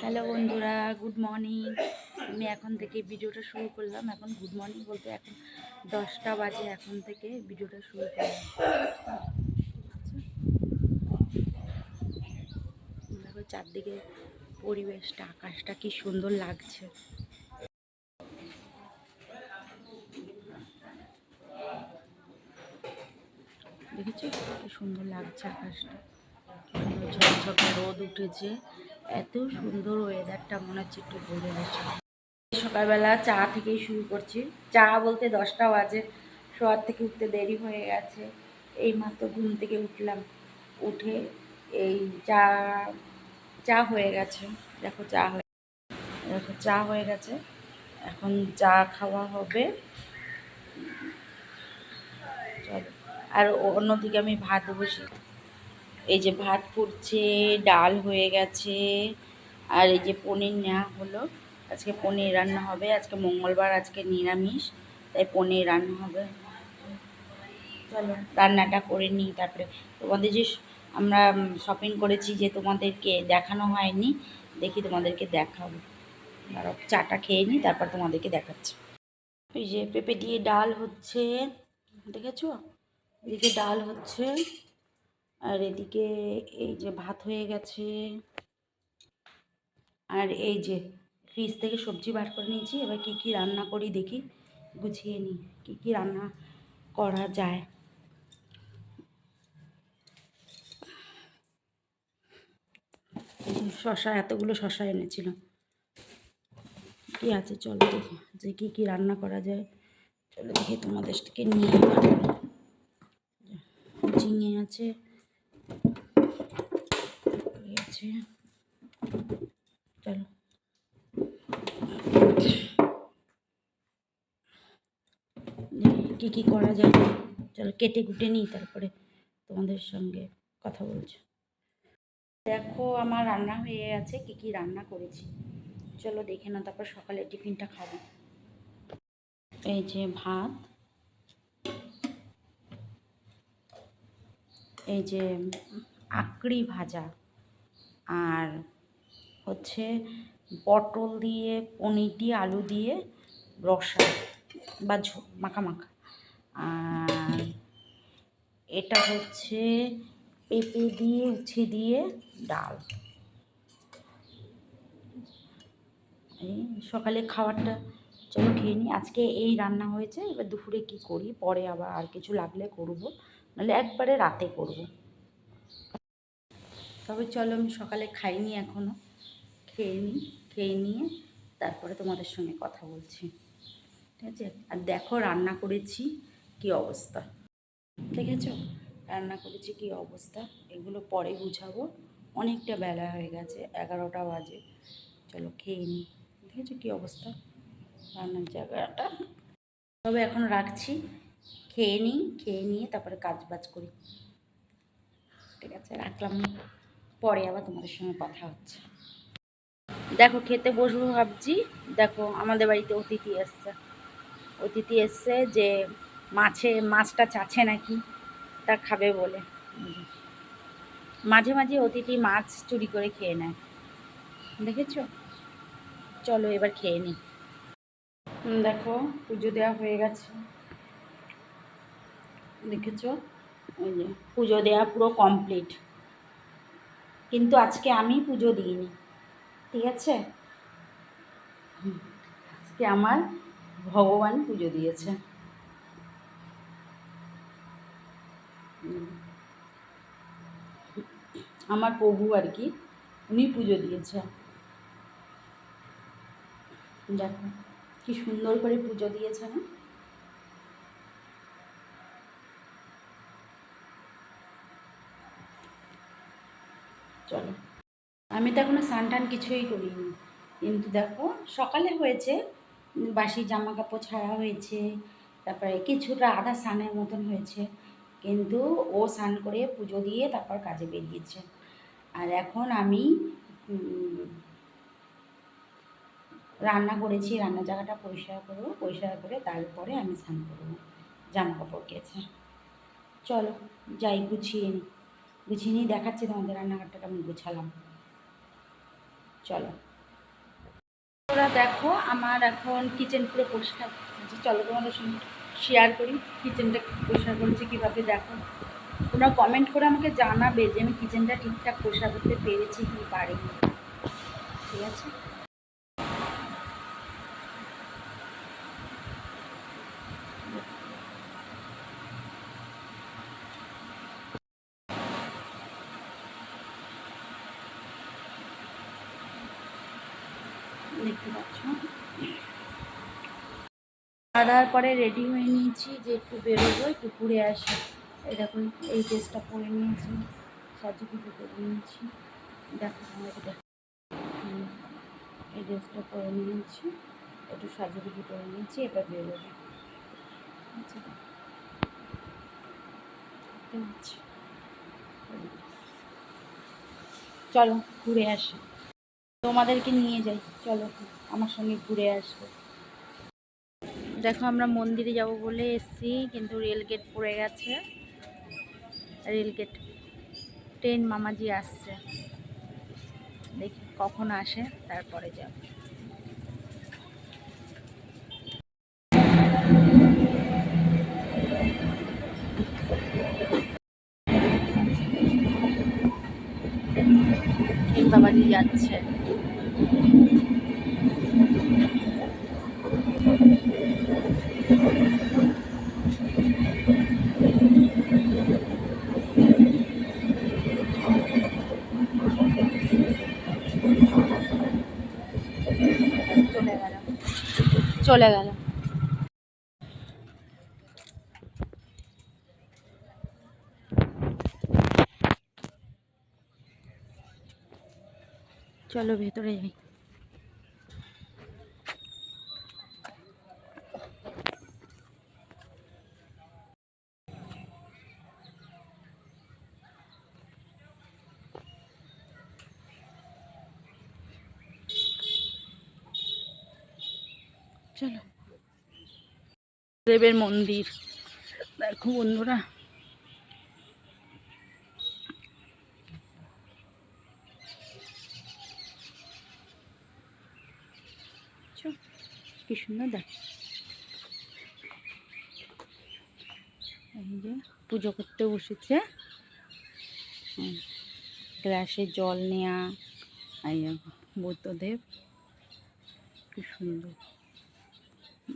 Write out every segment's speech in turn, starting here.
Hello বন্ধুরা good morning আমি এখন থেকে ভিডিওটা শুরু করলাম। এখন গুড মর্নিং বলতে এখন দশটা বাজে এখন থেকে ভিডিওটা শুরু করলাম। দেখো চারদিকে পরিবেশটা, আকাশটা কি সুন্দর লাগছে। দেখেছ? কি সুন্দর লাগছে আকাশটা। ঝকঝকে রোদ উঠেছে। এত সুন্দর ওয়েদারটা মনে হচ্ছে একটু বলে গেছে। সকালবেলা চা থেকেই শুরু করছি। চা বলতে দশটা বাজে। শোয়ার থেকে উঠতে দেরি হয়ে গেছে। এই মাত্র ঘুম থেকে উঠলাম। উঠে এই চা চা হয়ে গেছে। দেখো চা হয়ে দেখো, চা হয়ে গেছে। এখন চা খাওয়া হবে। আর অন্যদিকে আমি ভাত বসি এই যে ভাত ফুটছে, ডাল হয়ে গেছে, আর এই যে পনির নেওয়া হলো। আজকে পনির রান্না হবে, আজকে মঙ্গলবার, আজকে নিরামিষ, তাই পনির রান্না হবে। চলো, রান্নাটা করে নিই তারপরে। তোমাদের যে আমরা শপিং করেছি যে তোমাদেরকে দেখানো হয়নি, দেখি তোমাদেরকে দেখাবো। দাঁড়াও, চাটা খেয়ে নিই, তারপর তোমাদেরকে দেখাচ্ছি। এই যে পেঁপে দিয়ে ডাল হচ্ছে, দেখেছ? এদিকে ডাল হচ্ছে। আর এদিকে এই যে ভাত হয়ে গেছে। আর এই যে ফ্রিজ থেকে সবজি বার করে নিয়েছি, এবার কি কি রান্না করি দেখি, গুছিয়ে নিই, কি কি রান্না করা যায়। শশা এতগুলো শশা এনেছিল। কি আছে চলো দেখি, যে কী কী রান্না করা যায়। চলো দেখি তোমাদেরকে নিয়ে ঝিঙে আছে। আছে। চলো। কী কী করা যায়? চলো, কেটে কুটে নিই, তারপরে তোমাদের সঙ্গে কথা বলছি। দেখো, আমার রান্না হয়ে গেছে, কী কী রান্না করেছি। চলো, দেখে নাও, তারপর সকালে টিফিনটা খাব। এই যে ভাত। এই যে আকড়ি ভাজা। আর হচ্ছে পটল দিয়ে, পনির দিয়ে, আলু দিয়ে রসা বা মাখা মাখা। আর এটা হচ্ছে পেঁপে দিয়ে, উচ্ছে দিয়ে ডাল। এই সকালে খাবারটা, চলো খেয়ে নিই। আজকে এই রান্না হয়েছে, এবার দুপুরে কি করি? পরে আবার আর কিছু লাগলে করব, নাহলে একবারে রাতে করব। তবে চলো আমি সকালে খাইনি এখনও খেয়ে নিই খেয়ে নিয়ে তারপরে তোমাদের সঙ্গে কথা বলছি। ঠিক আছে? আর দেখো রান্না করেছি কি অবস্থা। দেখেছ রান্না করেছি কি অবস্থা? এগুলো পরে বুঝাবো অনেকটা বেলা হয়ে গেছে, এগারোটা বাজে। চলো খেয়ে নিই দেখেছ কী অবস্থা? রান্নার জায়গাটা? তবে এখন রাখছি। খেয়ে নিই খেয়ে নিয়ে তারপরে কাজ বাজ করি। ঠিক আছে? রাখলাম। পরে আবার তোমাদের সঙ্গে কথা হচ্ছে। দেখো, খেতে বসবো ভাবছি। দেখো, আমাদের বাড়িতে অতিথি এসছে। অতিথি এসছে যে মাছে, মাছটা চাচ্ছে নাকি? তা খাবে বলে। মাঝে মাঝে অতিথি মাছ চুরি করে খেয়ে নেয়। দেখেছ? চলো এবার খেয়ে নিই দেখো, পুজো দেওয়া হয়ে গেছে। দেখেছ? ওই যে পুজো দেওয়া পুরো কমপ্লিট কিন্তু আজকে আমি পুজো দিইনি। ঠিক আছে? আজকে আমার ভগবান পুজো দিয়েছে। আমার প্রভু আর কি, উনি পুজো দিয়েছে। দেখো, কি সুন্দর করে পুজো দিয়েছে না? চলো। আমি তো এখনও স্নান টান কিছুই করিনি। কিন্তু দেখো, সকালে হয়েছে, বাসি জামা কাপড় ছাড়া হয়েছে, তারপরে কিছুটা আধা স্নানের মতন হয়েছে। কিন্তু ও স্নান করে পুজো দিয়ে তারপর কাজে বেরিয়েছে। আর এখন আমি রান্না করেছি, রান্নার জায়গাটা পরিষ্কার করব, পরিষ্কার করে তারপরে আমি স্নান করব জামা কাপড় কেছে চলো, যাই গুছিয়ে নিই গুছিয়ে নিয়ে দেখাচ্ছি তোমাদের রান্নাঘরটা কেমন গুছালাম। চলো। ওরা দেখো, আমার এখন কিচেন পুরো পরিষ্কার। চলো তোমাদের সঙ্গে শেয়ার করি কিচেনটা পরিষ্কার করেছি কীভাবে দেখো। তোমরা কমেন্ট করে আমাকে জানাবে যে আমি কিচেনটা ঠিকঠাক পরিষ্কার করতে পেরেছি কি পারিনি। ঠিক আছে দেখতে পাচ্ছ খাওয়া দাওয়ার পরে রেডি হয়ে নিয়েছি যে একটু বেরোবো, একটু ঘুরে আসি। দেখো এই ড্রেসটা পরে নিয়েছি, সাজুগুজু করে নিয়েছি। দেখো আমাকে দেখো। এই ড্রেসটা পরে নিয়েছি, একটু সাজুগুজু করে নিয়েছি, এবার বেরোবো। আচ্ছা চলো, ঘুরে আসি। তোমাদেরকে নিয়ে যাই। চলো, আমার সঙ্গে ঘুরে আসবে। দেখো আমরা মন্দিরে যাব বলে এসছি, কিন্তু রেল গেট পড়ে গেছে। রেল গেট ট্রেন মামাজি আসছে। দেখি কখন আসে, তারপরে যাব। বাবাজি যাচ্ছে। চলে গেল চলো ভেতরে যাই চলো দেবের মন্দির। দেখো বন্ধুরা। কি সুন্দর দেখ। যে পুজো করতে বসেছে। গ্লাসে জল নেয়া, এই বুদ্ধদেব। কি সুন্দর।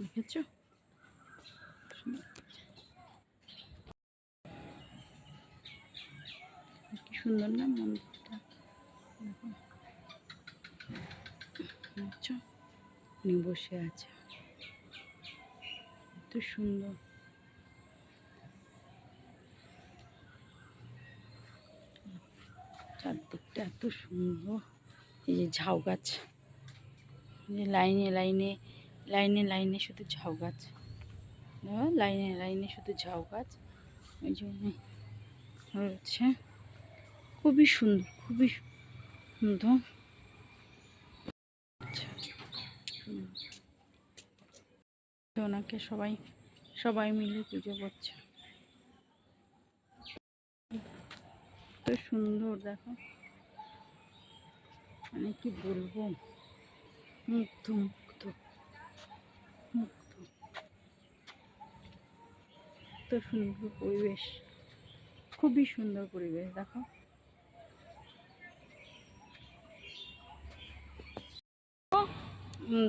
দেখেছ কি সুন্দর না মন্দিরটা? উনি বসে আছে। এত সুন্দর। চারদিকটা এত সুন্দর। এই যে ঝাউ গাছ। যে লাইনে লাইনে লাইনে লাইনে শুধু ঝাউ গাছ। লাইনে লাইনে শুধু ঝাউ গাছ। ওই জন্য হচ্ছে খুবই সুন্দর খুবই সুন্দর। আচ্ছা, ওনাকে সবাই সবাই মিলে পুজো করছে। সুন্দর দেখো। মানে কি বলব? মুগ্ধ মুগ্ধ মুগ্ধ। তো সুন্দর পরিবেশ। খুবই সুন্দর পরিবেশ দেখো।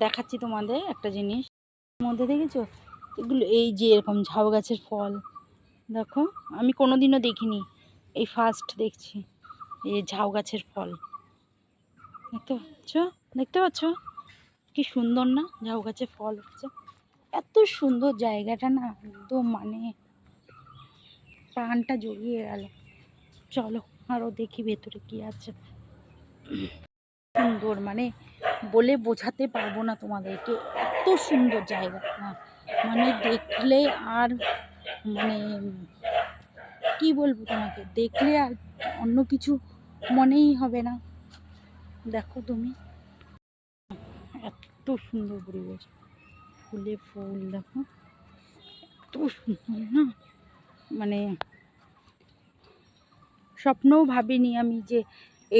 দেখাচ্ছি তোমাদের একটা জিনিস। মধ্যে দেখেছ? এগুলো এই যে এরকম ঝাউ গাছের ফল। দেখো, আমি কোনোদিনও দেখিনি। এই ফার্স্ট দেখছি, এই ঝাউ গাছের ফল। দেখতে পাচ্ছ? দেখতে পাচ্ছ? কি সুন্দর না? ঝাউ গাছের ফল হচ্ছে। এত সুন্দর জায়গাটা না, একদম মানে প্রাণটা জড়িয়ে গেল। চলো আরও দেখি ভেতরে কি আছে। সুন্দর মানে বলে বোঝাতে পারব না তোমাদেরকে। এত সুন্দর জায়গা। মানে দেখলে আর মানে কি বলব তোমাকে? দেখলে আর অন্য কিছু মনেই হবে না। দেখো তুমি। এত সুন্দর পরিবেশ। ফুলে ফুল, দেখো। এত সুন্দর না? মানে স্বপ্নও ভাবিনি আমি যে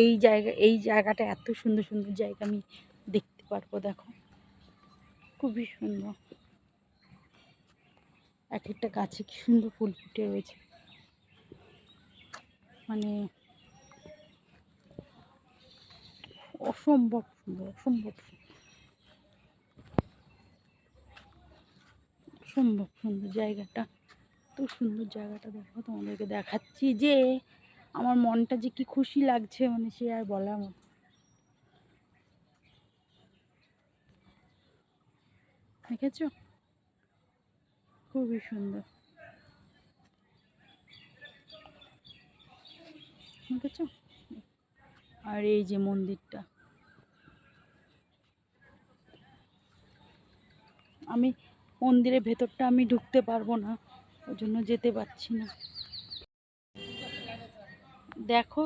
এই জায়গা, এই জায়গাটা এত সুন্দর সুন্দর জায়গা আমি দেখতে পারব, দেখো। খুবই সুন্দর। এক একটা গাছে কি সুন্দর ফুল ফুটে রয়েছে। মানে অসম্ভব সুন্দর, অসম্ভব অসম্ভব সুন্দর জায়গাটা। এত সুন্দর জায়গাটা দেখো, তোমাদেরকে দেখাচ্ছি যে আমার মনটা যে কি খুশি লাগছে মানে সে আর বলার মতো। দেখেছ? খুবই সুন্দর। দেখেছ? আর এই যে মন্দিরটা। আমি মন্দিরের ভেতরটা আমি ঢুকতে পারব না, ওই জন্য যেতে পারছি না। দেখো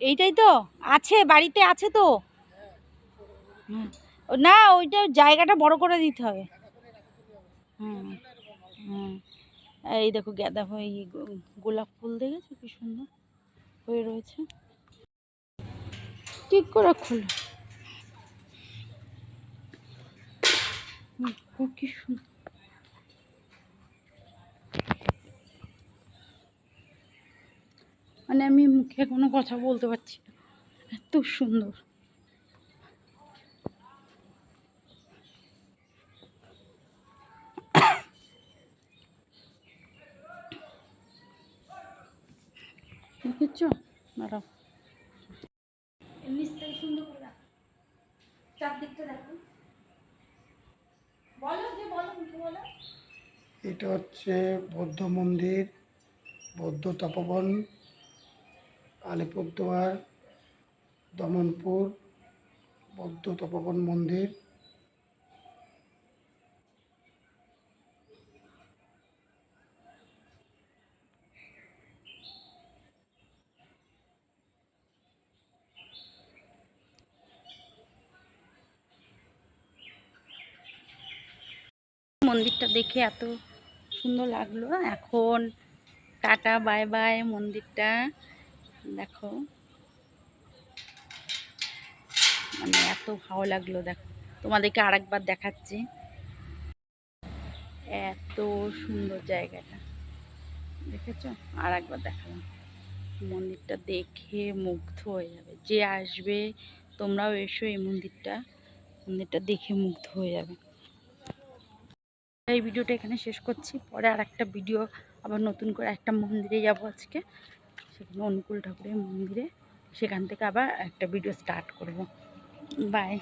এইটাই তো আছে বাড়িতে আছে তো। না ওইটা জায়গাটা বড় করে দিতে হবে। হ্যাঁ এই দেখো গাঁদা এই গোলাপ ফুল দেখেছ? কি সুন্দর হয়ে রয়েছে। ঠিক করে খোলো। হুম, কি সুন্দর। মানে আমি মুখে কোনো কথা বলতে পারছি না। এত সুন্দর। দেখেছ? দাঁড়াও। এটা হচ্ছে বৌদ্ধ মন্দির বৌদ্ধ তপবন। আলিপুরদুয়ার দমনপুর, বৌদ্ধ তপবন মন্দির। মন্দিরটা দেখে এত সুন্দর লাগল। এখন টাটা, বাই বাই মন্দিরটা। দেখো। মানে এত ভালো লাগল, দেখো। তোমাদেরকে আরেকবার দেখাচ্ছি। এত সুন্দর জায়গাটা। দেখেছ? আর একবার দেখালাম। মন্দিরটা দেখে মুগ্ধ হয়ে যাবে। যে আসবে, তোমরাও এসো এই মন্দিরটা। মন্দিরটা দেখে মুগ্ধ হয়ে যাবে। এই ভিডিওটা এখানে শেষ করছি। পরে আর একটা ভিডিও, আবার নতুন করে একটা মন্দিরে যাব আজকে। সেখানে অনুকূল ঠাকুরের মন্দিরে সেখান থেকে আবার একটা ভিডিও স্টার্ট করব। বাই